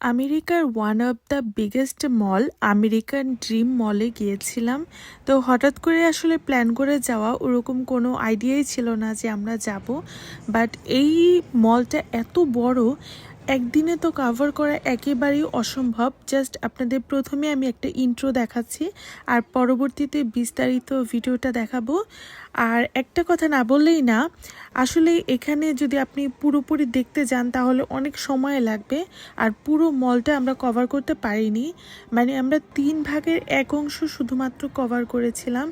আমেরিকার one of the biggest mall American dream মলে গিয়েছিলাম। তো হঠাৎ করে আসলে প্ল্যান করে যাওয়া, ওরকম কোনো আইডিয়াই ছিল না যে আমরা যাব। বাট এই মলটা এত বড় একদিনে তো কভার করা একেবারেই অসম্ভব। জাস্ট আপনাদের প্রথমে আমি একটা ইন্ট্রো দেখাচ্ছি, আর পরবর্তীতে বিস্তারিত ভিডিওটা দেখাবো। আর একটা কথা না বললেই না, আসলে এখানে যদি আপনি পুরোপুরি দেখতে যান, তাহলে অনেক সময় লাগবে, আর পুরো মলটা আমরা কভার করতে পারিনি। মানে আমরা তিন ভাগের এক অংশ শুধুমাত্র কভার করেছিলাম।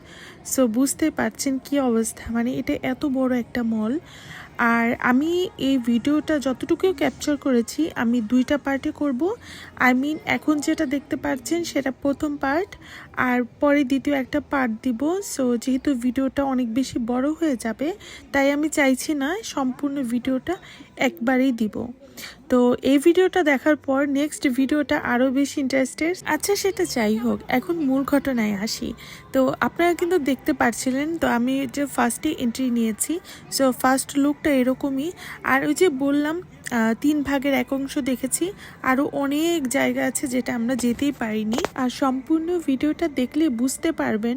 সো বুঝতে পারছেন কি অবস্থা। মানে এটা এত বড় একটা মল আর আমি এই ভিডিওটা যতটুকু ক্যাপচার করেছি, আমি দুইটা পার্টে করব। আই মিন এখন যেটা দেখতে পাচ্ছেন সেটা প্রথম পার্ট আর পরে দ্বিতীয় একটা পার্ট দিব। সো যেহেতু ভিডিওটা অনেক বেশি বড় হয়ে যাবে, তাই আমি চাইছি না সম্পূর্ণ ভিডিওটা একবারেই দিব। তো এই ভিডিওটা দেখার পর নেক্সট ভিডিওটা আরও বেশি ইন্টারেস্টেড আচ্ছা সেটা যাই হোক, এখন মূল ঘটনায় আসি। তো আপনারা কিন্তু দেখতে পাচ্ছিলেন তো আমি যে ফার্স্টে এন্ট্রি নিয়েছি সো ফার্স্ট লুকটা এরকমই। আর ওই যে বললাম তিন ভাগের এক অংশ দেখেছি আরও অনেক জায়গা আছে যেটা আমরা যেতেই পারিনি। আর সম্পূর্ণ ভিডিওটা দেখলে বুঝতে পারবেন,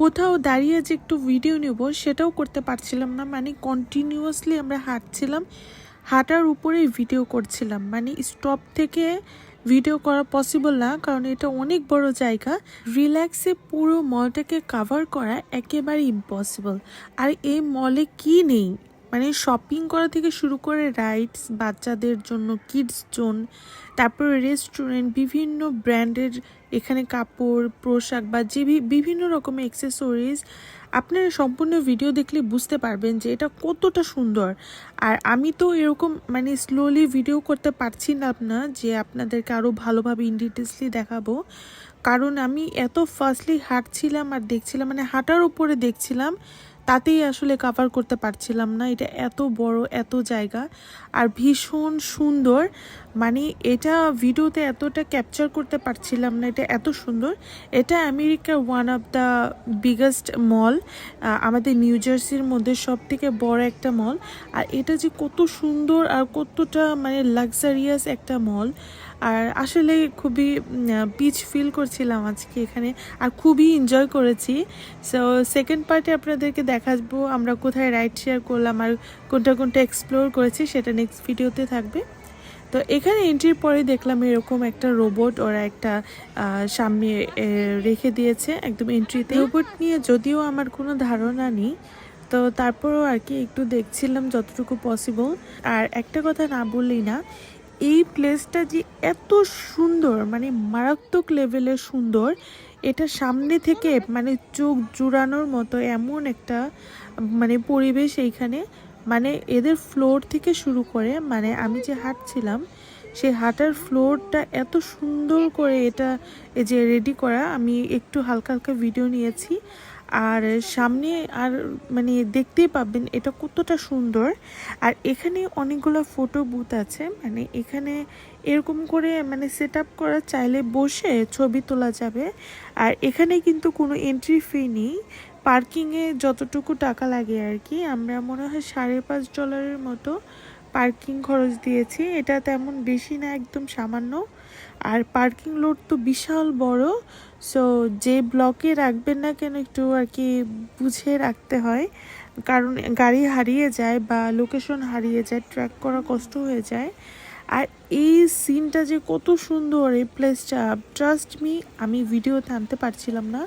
কোথাও দাঁড়িয়ে যে একটু ভিডিও নেব, সেটাও করতে পারছিলাম না মানে কন্টিনিউয়াসলি আমরা হাঁটছিলাম। হাঁটার উপরেই ভিডিও করছিলাম। মানে স্টপ থেকে ভিডিও করা পসিবল না, কারণ এটা অনেক বড় জায়গা। রিল্যাক্সে পুরো মলটাকে কাভার করা একেবারে ইম্পসিবল আর এই মলে কি নেই? মানে শপিং করা থেকে শুরু করে রাইডস বাচ্চাদের জন্য কিডস জোন তারপরে রেস্টুরেন্ট বিভিন্ন ব্র্যান্ডের এখানে কাপড়, পোশাক বা যে বিভিন্ন রকমের অ্যাক্সেসরিজ আপনারা সম্পূর্ণ ভিডিও দেখলে বুঝতে পারবেন যে এটা কতটা সুন্দর। আর আমি তো এরকম মানে স্লোলি ভিডিও করতে পারছি না আপনার যে আপনাদেরকে আরও ভালোভাবে ইন ডিটেলসলি দেখাবো। কারণ আমি এত ফার্স্টলি হাঁটছিলাম আর দেখছিলাম মানে হাঁটার উপরে দেখছিলাম তাতেই আসলে কাভার করতে পারছিলাম না। এটা এত বড়, এত জায়গা আর ভীষণ সুন্দর। মানে এটা ভিডিওতে এতটা ক্যাপচার করতে পারছিলাম না, এটা এত সুন্দর। এটা আমেরিকার one of the biggest mall আমাদের নিউ জার্সির মধ্যে সব থেকে বড় একটা মল আর এটা যে কত সুন্দর আর কতটা মানে লাক্সারিয়াস একটা মল আর আসলে খুবই পিচ ফিল করছিলাম আজকে এখানে আর খুবই এনজয় করেছি। সো সেকেন্ড পার্টে আপনাদেরকে দেখাবো আমরা কোথায় রাইড শেয়ার করলাম আর কোনটা কোনটা এক্সপ্লোর করেছি সেটা নেক্সট ভিডিওতে থাকবে। তো এখানে এন্ট্রির পরে দেখলাম এরকম একটা রোবট ওরা একটা সামনে রেখে দিয়েছে একদম এন্ট্রিতে রোবট নিয়ে যদিও আমার কোনো ধারণা নেই, তো তারপরও আর কি একটু দেখছিলাম যতটুকু পসিবল আর একটা কথা না বললেই না এই প্লেসটা যে এত সুন্দর মানে মারাত্মক লেভেলের সুন্দর, এটা সামনে থেকে মানে চোখ জুড়ানোর মতো এমন একটা মানে পরিবেশ এইখানে। মানে এদের ফ্লোর থেকে শুরু করে মানে আমি যে হাঁটছিলাম সেই হাঁটার ফ্লোরটা এত সুন্দর করে এটা, এই যে রেডি করা, আমি একটু হালকা হালকা ভিডিও নিয়েছি। আর সামনে আর মানে দেখতেই পাবেন এটা কতটা সুন্দর। আর এখানে অনেকগুলো ফটো বুথ আছে মানে এখানে এরকম করে মানে সেট আপ করা চাইলে বসে ছবি তোলা যাবে। আর এখানে কিন্তু কোনো এন্ট্রি ফি নেই। পার্কিংয়ে যতটুকু টাকা লাগে আর কি, আমরা মনে হয় সাড়ে পাঁচ ডলারের মতো পার্কিং খরচ দিয়েছি। এটা তেমন বেশি না, একদম সামান্য। আর পার্কিং লোড তো বিশাল বড় সো যে ব্লকে রাখবেন না কেন একটু আর কি বুঝে রাখতে হয়। কারণ গাড়ি হারিয়ে যায় বা লোকেশন হারিয়ে যায় ট্র্যাক করা কষ্ট হয়ে যায়। আর এই সিনটা যে কত সুন্দর, এই প্লেসটা ট্রাস্ট মি আমি ভিডিওতে আনতে পারছিলাম না।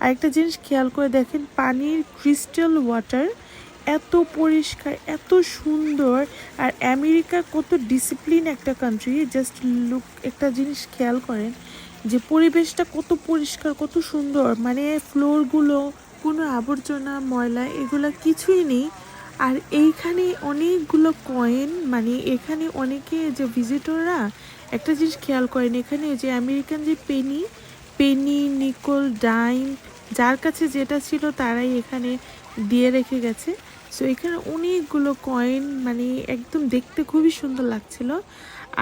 আর একটা জিনিস খেয়াল করে দেখেন, পানির ক্রিস্টাল ওয়াটার এত পরিষ্কার, এত সুন্দর। আর আমেরিকা কত ডিসিপ্লিন একটা কান্ট্রি জাস্ট লুক একটা জিনিস খেয়াল করেন, যে পরিবেশটা কত পরিষ্কার, কত সুন্দর। মানে ফ্লোরগুলো, কোনো আবর্জনা, ময়লা, এগুলো কিছুই নেই। আর এইখানে অনেকগুলো কয়েন মানে এখানে অনেকে যে ভিজিটররা একটা জিনিস খেয়াল করেন, এখানে যে আমেরিকান যে পেনি পেনি নিকল ডাইম যার কাছে যেটা ছিল তারাই এখানে দিয়ে রেখে গেছে। সো এখানে অনেকগুলো কয়েন মানে একদম দেখতে খুবই সুন্দর লাগছিল।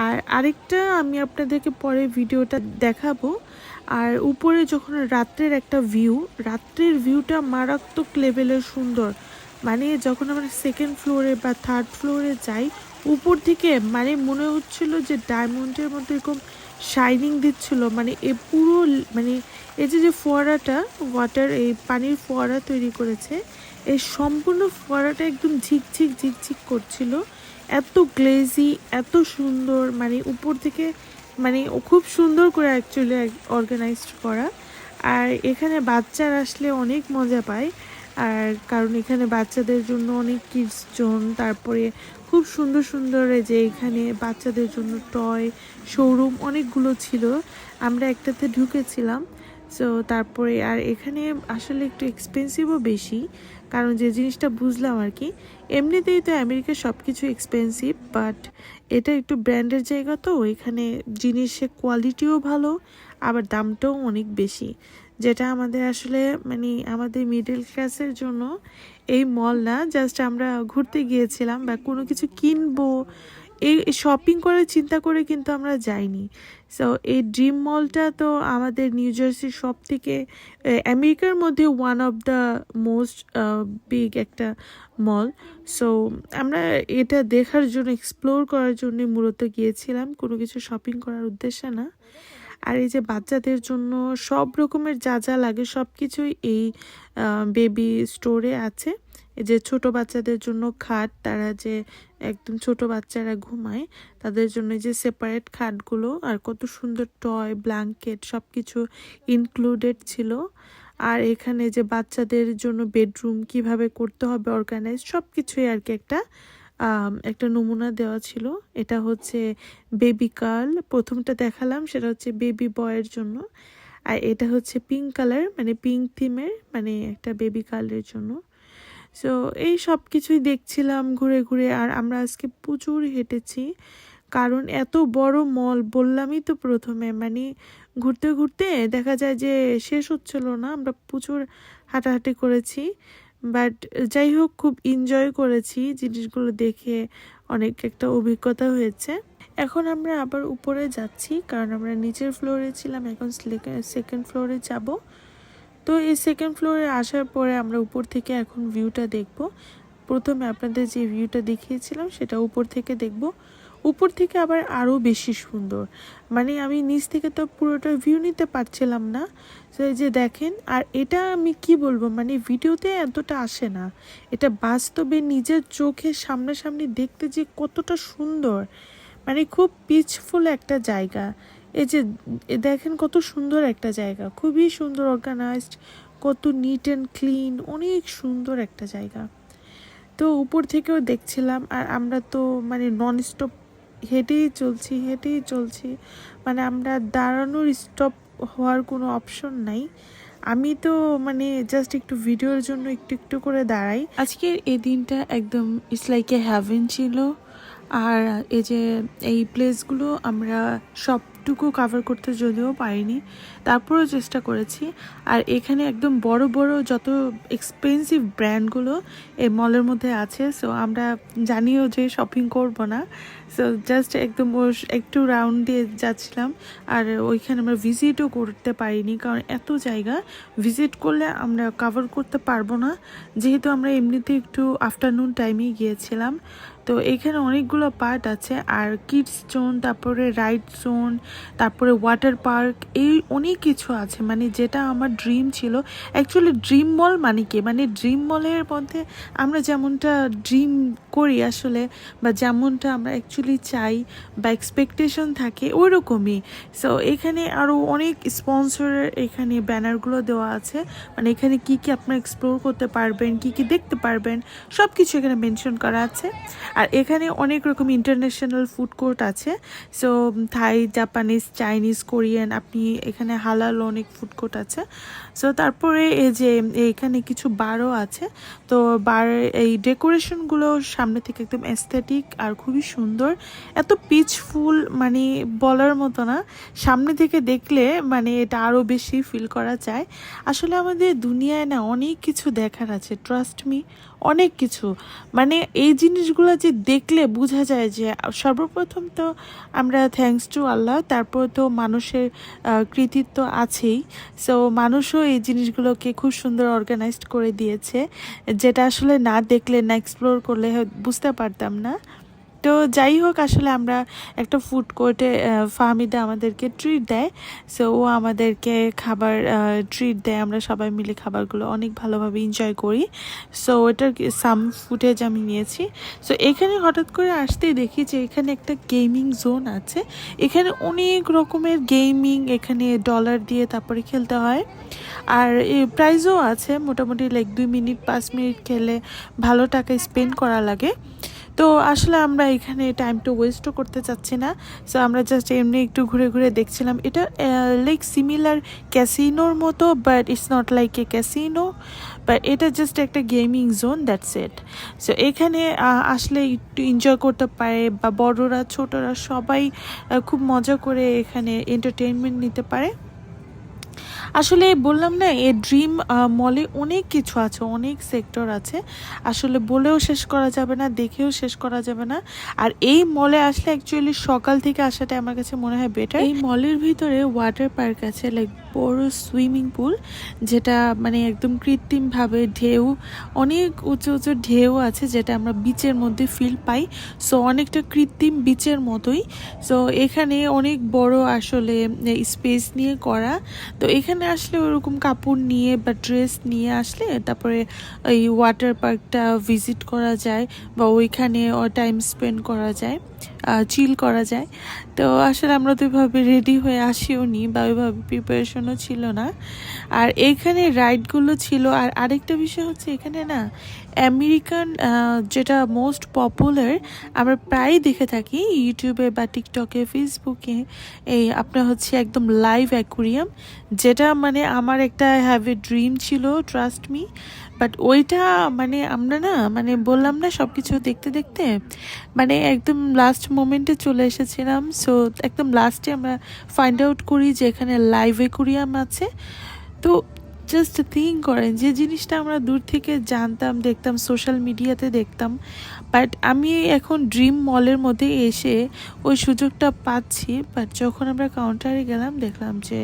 আর আরেকটা আমি আপনাদেরকে পরে ভিডিওটা দেখাবো। আর উপরে যখন রাত্রের একটা ভিউ রাত্রের ভিউটা মারাত্মক লেভেলের সুন্দর। মানে যখন আমরা সেকেন্ড ফ্লোরে বা থার্ড ফ্লোরে যাই, উপর থেকে মানে মনে হচ্ছিল যে ডায়মন্ডের মতো এরকম শাইনিং দিচ্ছিল। মানে এ পুরো মানে এই যে যে ফোয়ারাটা ওয়াটার এই পানির ফোয়ারা তৈরি করেছে এই সম্পূর্ণ ফোয়ারাটা একদম ঝিকঝিক ঝিকঝিক করছিল। এত গ্লেজি এত সুন্দর মানে উপর থেকে মানে ও খুব সুন্দর করে অ্যাকচুয়ালি অর্গানাইজড করা। আর এখানে বাচ্চারা আসলে অনেক মজা পায়। আর কারণ এখানে বাচ্চাদের জন্য অনেক কিডস জোন তারপরে খুব সুন্দর সুন্দর যে এখানে বাচ্চাদের জন্য টয় শোরুম অনেকগুলো ছিল। আমরা একটাতে ঢুকেছিলাম। সো তারপরে আর এখানে আসলে একটু এক্সপেন্সিভও বেশি। কারণ যে জিনিসটা বুঝলাম আর কি, এমনিতেই তো আমেরিকার সব কিছু এক্সপেন্সিভ বাট এটা একটু ব্র্যান্ডের জায়গা তো, এখানে জিনিসের কোয়ালিটিও ভালো, আবার দামটাও অনেক বেশি। যেটা আমাদের আসলে মানে আমাদের মিডল ক্লাসের জন্য এই মল না জাস্ট আমরা ঘুরতে গিয়েছিলাম বা কোনো কিছু কিনবো, এই শপিং করার চিন্তা করে কিন্তু আমরা যাইনি। সো এই ড্রিম মলটা তো আমাদের নিউ জার্সির সব থেকে আমেরিকার মধ্যে one of the most big একটা মল সো আমরা এটা দেখার জন্য এক্সপ্লোর করার জন্য মূলত গিয়েছিলাম। কোনো কিছু শপিং করার উদ্দেশ্যে না। আর এই যে বাচ্চাদের জন্য সব রকমের যা যা লাগে সব কিছুই এই বেবি স্টোরে আছে। এই যে ছোট বাচ্চাদের জন্য খাট, তারা যে একদম ছোট বাচ্চারা ঘুমায়, তাদের জন্য যে সেপারেট খাটগুলো আর কত সুন্দর টয় ব্ল্যাঙ্কেট সব কিছু ইনক্লুডেড ছিল। আর এখানে যে বাচ্চাদের জন্য বেডরুম কীভাবে করতে হবে অর্গানাইজ সব কিছুই আর কি একটা একটা নমুনা দেওয়া ছিল। এটা হচ্ছে বেবি কার্ল প্রথমটা দেখালাম, সেটা হচ্ছে বেবি বয়ের জন্য। আর এটা হচ্ছে পিঙ্ক কালার মানে পিঙ্ক থিমের মানে একটা বেবি কার্লের জন্য। সো এই সব কিছুই দেখছিলাম ঘুরে ঘুরে আর আমরা আজকে প্রচুর হেঁটেছি। কারণ এত বড় মল বললামই তো প্রথমে মানে ঘুরতে ঘুরতে দেখা যায় যে শেষ হচ্ছিল না, আমরা প্রচুর হাঁটাহাঁটি করেছি। বাট যাই হোক, খুব এনজয় করেছি জিনিসগুলো দেখে, অনেক একটা অভিজ্ঞতা হয়েছে। এখন আমরা আবার উপরে যাচ্ছি, কারণ আমরা নিচের ফ্লোরে ছিলাম, এখন সেকেন্ড ফ্লোরে যাব। তো এই সেকেন্ড ফ্লোরে আসার পরে আমরা উপর থেকে এখন ভিউটা দেখব। প্রথমে আপনাদের যে ভিউটা দেখিয়েছিলাম, সেটা উপর থেকে দেখব। উপর থেকে আবার আরও বেশি সুন্দর। মানে আমি নিচ থেকে তো পুরোটা ভিউ নিতে পারছিলাম না। যে দেখেন, আর এটা আমি কি বলব? মানে ভিডিওতে এতটা আসে না। এটা বাস্তবে নিজের চোখে সামনাসামনি দেখতে যে কতটা সুন্দর। মানে খুব পিচফুল একটা জায়গা। এই যে দেখেন কত সুন্দর একটা জায়গা। খুবই সুন্দর অর্গানাইজড কত নিট অ্যান্ড ক্লিন অনেক সুন্দর একটা জায়গা। তো উপর থেকেও দেখছিলাম, আর আমরা তো মানে নন স্টপ হেঁটেই চলছি হেঁটেই চলছি। মানে আমরা দাঁড়ানোর স্টপ হওয়ার কোনো অপশন নাই। আমি তো মানে জাস্ট একটু ভিডিওর জন্য একটু একটু করে দাঁড়াই। আজকের এই দিনটা একদম ইটস লাইক এ হ্যাভেন ছিল। আর এই যে, এই প্লেসগুলো আমরা সবটুকু কাভার করতে যদিও পারিনি, তারপরেও চেষ্টা করেছি। আর এখানে একদম বড় বড় যত এক্সপেন্সিভ ব্র্যান্ডগুলো এই মলের মধ্যে আছে সো আমরা জানিও যে শপিং করব না। সো জাস্ট একদম একটু রাউন্ড দিয়ে যাচ্ছিলাম, আর ওইখানে আমরা ভিজিটও করতে পারিনি, কারণ এত জায়গা। ভিজিট করলে আমরা কাভার করতে পারব না, যেহেতু আমরা এমনিতে একটু আফটারনুন টাইমেই গিয়েছিলাম। তো এখানে অনেকগুলো পার্ট আছে, আর কিডস জোন তারপরে রাইড জোন তারপরে ওয়াটার পার্ক এই অনেক কিছু আছে। মানে যেটা আমার ড্রিম ছিল। অ্যাকচুয়ালি ড্রিম মল মানে কি? মানে ড্রিম মলের মধ্যে আমরা যেমনটা ড্রিম করি আসলে, বা যেমনটা আমরা অ্যাকচুয়ালি চাই, বা এক্সপেকটেশন থাকে ওই রকমই সো এখানে আরও অনেক স্পন্সরের এখানে ব্যানারগুলো দেওয়া আছে। মানে এখানে কি কি আপনারা এক্সপ্লোর করতে পারবেন, কি কি দেখতে পারবেন সব কিছু এখানে মেনশন করা আছে। আর এখানে অনেক রকম ইন্টারন্যাশনাল ফুড কোর্ট আছে। So Thai Japanese Chinese Korean আপনি এখানে হালাল অনেক ফুড কোর্ট আছে। সো তারপরে এই যে এখানে কিছু বারও আছে। তো বার এই ডেকোরেশনগুলো সামনে থেকে একদম অ্যাস্থেটিক আর খুবই সুন্দর। এত পিচফুল মানে বলার মতো না। সামনে থেকে দেখলে মানে এটা আরও বেশি ফিল করা যায়। আসলে আমাদের দুনিয়ায় না অনেক কিছু দেখার আছে। ট্রাস্ট মি অনেক কিছু। মানে এই জিনিসগুলো যে দেখলে বোঝা যায় যে, সর্বপ্রথম তো আমরা থ্যাংকস টু আল্লাহ, তারপর তো মানুষের কৃতিত্ব আছেই। সো মানুষও এই জিনিসগুলোকে খুব সুন্দর অর্গানাইজড করে দিয়েছে। যেটা আসলে না দেখলে, না এক্সপ্লোর করলে বুঝতে পারতাম না। তো যাই হোক, আসলে আমরা একটা ফুড কোর্টে ফাহমিদা আমাদেরকে ট্রিট দেয়। সো ও আমাদেরকে খাবার ট্রিট দেয়। আমরা সবাই মিলে খাবারগুলো অনেক ভালোভাবে এনজয় করি। সো ওটার সাম ফুটেজ আমি নিয়েছি। সো এখানে হঠাৎ করে আসতেই দেখি যে এখানে একটা গেমিং জোন আছে। এখানে অনেক রকমের গেমিং এখানে ডলার দিয়ে তারপরে খেলতে হয়। আর প্রাইজও আছে। মোটামুটি লাইক দুই মিনিট, পাঁচ মিনিট খেলে ভালো টাকা স্পেন্ড করা লাগে। তো আসলে আমরা এখানে টাইমটা ওয়েস্টও করতে চাচ্ছি না। সো আমরা জাস্ট এমনি একটু ঘুরে ঘুরে দেখছিলাম। এটা লাইক সিমিলার ক্যাসিনোর মতো but it's not like a casino but এটা জাস্ট একটা gaming zone that's it so এখানে আসলে একটু এনজয় করতে পারে বা বড়রা, ছোটরা সবাই খুব মজা করে এখানে এন্টারটেনমেন্ট নিতে পারে। আসলে বললাম না, এ ড্রিম মলে অনেক কিছু আছে, অনেক সেক্টর আছে। আসলে বলেও শেষ করা যাবে না, দেখেও শেষ করা যাবে না। আর এই মলে আসলে অ্যাকচুয়ালি সকাল থেকে আসাটা আমার কাছে মনে হয় বেটার এই মলের ভিতরে ওয়াটার পার্ক আছে লাইক বড় সুইমিং পুল যেটা মানে একদম কৃত্রিমভাবে ঢেউ, অনেক উঁচু উঁচু ঢেউ আছে, যেটা আমরা বিচের মধ্যে ফিল পাই। সো অনেকটা কৃত্রিম বিচের মতোই। সো এখানে অনেক বড় আসলে স্পেস নিয়ে করা। তো এখানে আসলে ওরকম কাপড় নিয়ে বা ড্রেস নিয়ে আসলে তারপরে এই ওয়াটার পার্কটা ভিজিট করা যায় বা ওইখানে টাইম স্পেন্ড করা যায়। চিল করা যায়। তো আসলে আমরা তো ওইভাবে রেডি হয়ে আসিও নি বা ওইভাবে প্রিপারেশনও ছিল না। আর এখানে রাইডগুলো ছিল, আর আরেকটা বিষয় হচ্ছে এখানে না আমেরিকান যেটা মোস্ট পপুলার আমরা প্রায় দেখে থাকি ইউটিউবে বা টিকটকে ফেসবুকে এই আপনার হচ্ছে একদম লাইভ অ্যাকুরিয়াম যেটা মানে আমার একটা হ্যাভ এ ড্রিম ছিল ট্রাস্ট মি বাট ওইটা মানে আমরা না মানে বললাম না সব কিছু দেখতে দেখতে মানে একদম লাস্ট মোমেন্টে চলে এসেছিলাম। সো একদম লাস্টে আমরা ফাইন্ড আউট করি যে এখানে লাইভ একুরিয়াম আছে। তো জাস্ট থিঙ্ক করেন, যে জিনিসটা আমরা দূর থেকে জানতাম, দেখতাম সোশ্যাল মিডিয়াতে দেখতাম বাট আমি এখন ড্রিম মলের মধ্যে এসে ওই সুযোগটা পাচ্ছি বাট যখন আমরা কাউন্টারে গেলাম, দেখলাম যে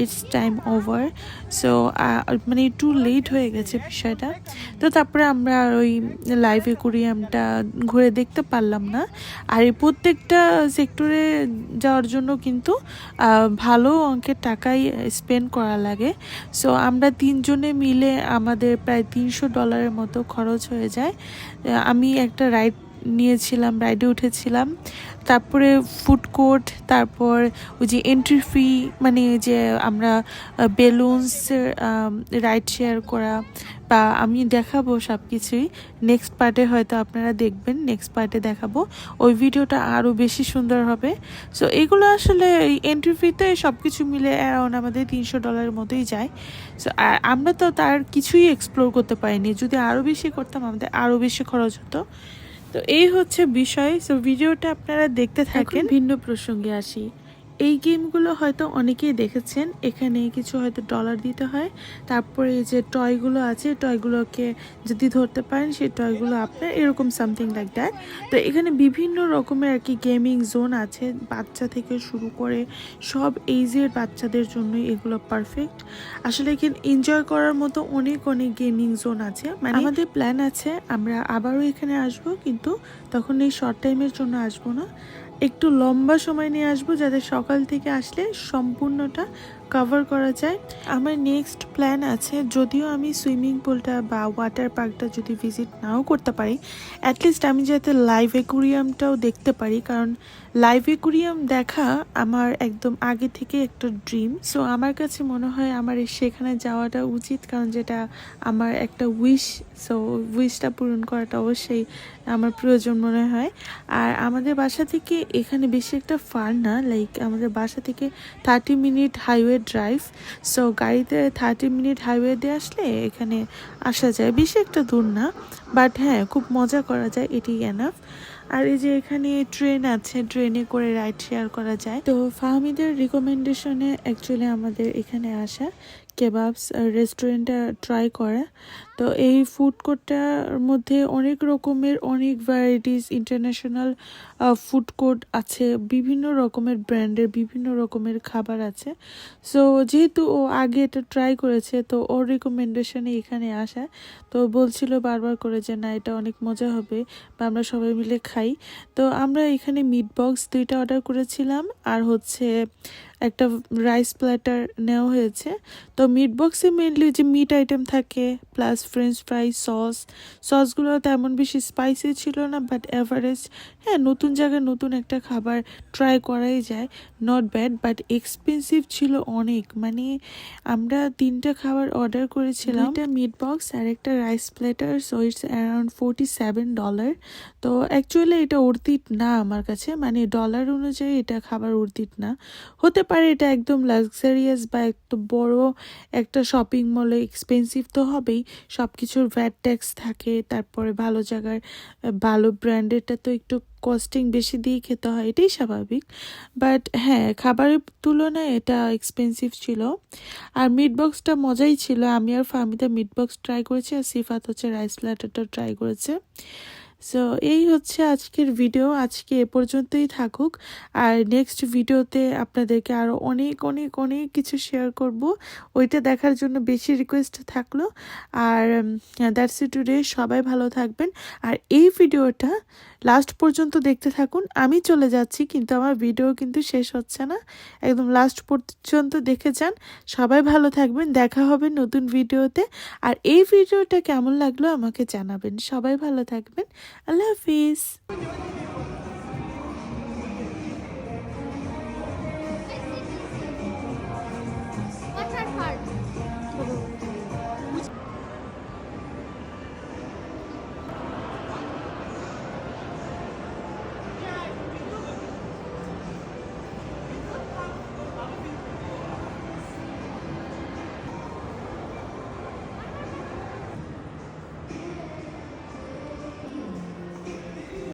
ইটস টাইম ওভার সো মানে একটু লেট হয়ে গেছে বিষয়টা। তো তারপরে আমরা ওই লাইভ একুরিয়ামটা ঘুরে দেখতে পারলাম না। আর এই প্রত্যেকটা সেক্টরে যাওয়ার জন্য কিন্তু ভালো অঙ্কের টাকাই স্পেন্ড করা লাগে। সো আমরা তিনজনে মিলে আমাদের প্রায় তিনশো ডলারের মতো খরচ হয়ে যায়। আমি একটা রাইড নিয়েছিলাম রাইডে উঠেছিলাম। তারপরে ফুড কোর্ট তারপর ওই যে এন্ট্রি ফি মানে যে আমরা বেলুনসের রাইড শেয়ার করা বা আমি দেখাবো সব কিছুই নেক্সট পার্টে হয়তো আপনারা দেখবেন নেক্সট পার্টে দেখাবো। ওই ভিডিওটা আরও বেশি সুন্দর হবে। সো এগুলো আসলে এই এন্ট্রি ফিতে সব কিছু মিলে অ্যারাউন্ড আমাদের তিনশো ডলারের মতোই যায়। সো আমরা তো তার কিছুই এক্সপ্লোর করতে পারিনি। যদি আরও বেশি করতাম, আমাদের আরও বেশি খরচ হতো। তো এই হচ্ছে বিষয়। সো ভিডিওটা আপনারা দেখতে থাকেন। ভিন্ন প্রসঙ্গে আসি। এই গেমগুলো হয়তো অনেকেই দেখেছেন। এখানে কিছু হয়তো ডলার দিতে হয়। তারপরে যে টয়গুলো আছে টয়গুলোকে যদি ধরতে পারেন, সেই টয়গুলো আপনার এরকম সামথিং লাইক দ্যাট তো এখানে বিভিন্ন রকমের আর কি গেমিং জোন আছে। বাচ্চা থেকে শুরু করে সব এইজের বাচ্চাদের জন্য এগুলো পারফেক্ট আসলে এখানে এনজয় করার মতো অনেক অনেক গেমিং জোন আছে। মানে আমাদের প্ল্যান আছে, আমরা আবারও এখানে আসব, কিন্তু তখন এই শর্ট টাইমের জন্য আসব না। একটু লম্বা সময় নিয়ে আসব যাতে সকাল থেকে আসলে সম্পূর্ণটা কভার করা যায়। আমার নেক্সট প্ল্যান আছে, যদিও আমি সুইমিং পুলটা বা ওয়াটার পার্কটা যদি ভিজিট নাও করতে পারি অ্যাটলিস্ট আমি যাতে লাইভ একুরিয়ামটাও দেখতে পারি, কারণ লাইভ একুরিয়াম দেখা আমার একদম আগে থেকে একটা ড্রিম সো আমার কাছে মনে হয় আমার সেখানে যাওয়াটা উচিত, কারণ যেটা আমার একটা উইশ সো উইশটা পূরণ করাটা অবশ্যই আমার প্রয়োজন মনে হয়। আর আমাদের বাসা থেকে এখানে বেশি একটা ফার না লাইক আমাদের বাসা থেকে thirty minute highway drive so গাড়িতে থার্টি মিনিট হাইওয়ে দিয়ে আসলে এখানে আসা যায়। বেশি একটা দূর না বাট হ্যাঁ খুব মজা করা যায়, এটি এনাফ আর এই যে এখানে ট্রেন আছে ট্রেনে করে রাইড শেয়ার করা যায়। তো ফাহমিদের রিকমেন্ডেশনে অ্যাকচুয়ালি আমাদের এখানে আসা কেবাবস রেস্টুরেন্টটা ট্রাই করা। তো এই ফুড কোর্টটার মধ্যে অনেক রকমের, অনেক ভ্যারাইটিস ইন্টারন্যাশনাল ফুড কোর্ট আছে, বিভিন্ন রকমের ব্র্যান্ডের বিভিন্ন রকমের খাবার আছে। সো যেহেতু ও আগে এটা ট্রাই করেছে, তো ওর রিকমেন্ডেশনে এখানে আসা। তো বলছিল বারবার করে যে, না, এটা অনেক মজা হবে। বা আমরা সবাই মিলে খাই। খাই। তো আমরা এখানে মিট বক্স দুইটা অর্ডার করেছিলাম। আর হচ্ছে একটা রাইস প্ল্যাটার নেওয়া হয়েছে। তো মিট বক্সে মেনলি যে মিট আইটেম থাকে প্লাস ফ্রেঞ্চ ফ্রাই সস সসগুলো তেমন বেশি স্পাইসি ছিল না বাট এভারেজ হ্যাঁ নতুন জায়গায় নতুন একটা খাবার ট্রাই করাই যায়। নট ব্যাড বাট এক্সপেন্সিভ ছিল অনেক। মানে আমরা তিনটা খাবার অর্ডার করেছিলাম। একটা মিট বক্স আর একটা rice platter so it's around forty seven dollar তো অ্যাকচুয়ালি এটা অর্থিত না আমার কাছে। মানে ডলার অনুযায়ী এটা খাবার অর্থিত না। হতে পারে এটা একদম লাক্সারিয়াস বা একটু বড় একটা শপিং মলে এক্সপেন্সিভ তো হবেই। সব কিছুর ভ্যাট ট্যাক্স থাকে, তারপরে ভালো জায়গার ভালো ব্র্যান্ডেরটা তো একটু কস্টিং বেশি দিয়ে খেতে হয়, এটাই স্বাভাবিক। বাট হ্যাঁ খাবারের তুলনায় এটা এক্সপেন্সিভ ছিল। আর মিট বক্সটা মজাই ছিল। আমি আর ফামিদা মিট বক্স ট্রাই করেছি আর সিফাত হচ্ছে রাইস প্ল্যাটারটা ট্রাই করেছে। সো এই হচ্ছে আজকের ভিডিও আজকে এ পর্যন্তই থাকুক। আর নেক্সট ভিডিওতে আপনাদেরকে আরও অনেক অনেক অনেক কিছু শেয়ার করব। ওইটা দেখার জন্য বেশি রিকোয়েস্ট থাকল। আর দ্যাটস ইট টুডে সবাই ভালো থাকবেন। আর এই ভিডিওটা লাস্ট পর্যন্ত দেখতে থাকুন। আমি চলে যাচ্ছি, কিন্তু আমার ভিডিও কিন্তু শেষ হচ্ছে না। একদম লাস্ট পর্যন্ত দেখে যান। সবাই ভালো থাকবেন, দেখা হবে নতুন ভিডিওতে আর এই ভিডিওটা কেমন লাগল আমাকে জানাবেন। সবাই ভালো থাকবেন। আল্লাহ হাফিজ।